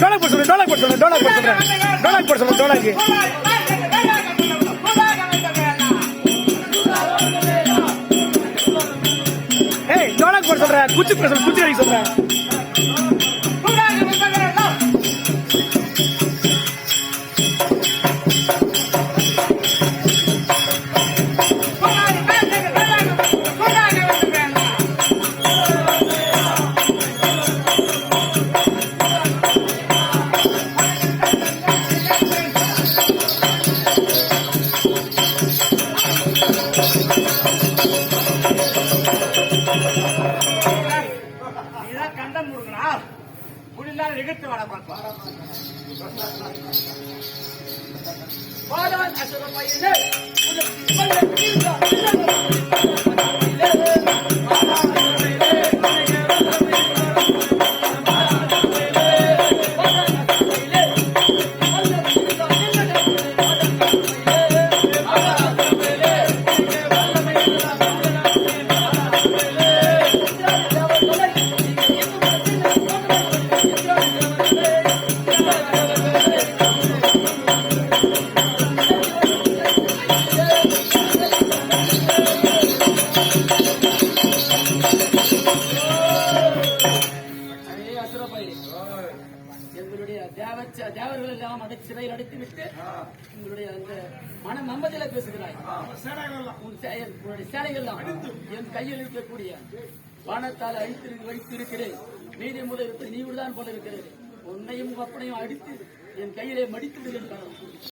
டோலக் போட சொல்லு டோலக் போட சொல்லு டோலக் போட சொல்றேன் டோலக் போட சொல்லு டோலக் ஏய் டோலக் போட சொல்றேன் குச்சி போட சொல்லு குச்சி அடிக்க சொல்றேன் இதான் கண்டம் முருகனா? முடிந்தால் எதிர்த்து வர பார்ப்போம் பாடான் அசுர எங்களுடைய தேவச்ச தேவர்கள் எல்லாம் அடை சிறையில் அடைத்து விட்டு உங்களுடைய அந்த மன மம்மதியில பேசுகிறாய். உன் சே- உன்னுடைய சேனைகள்லாம் என் கையில் இருக்கக்கூடிய வானத்தால் அழித்து வைத்திருக்கிறேன். நீதி முதல் இருப்பது நீ விடுதான் போல இருக்கிறது. உன்னையும் அப்பனையும் அடித்து என் கையிலே மடித்து விடுகிறேன்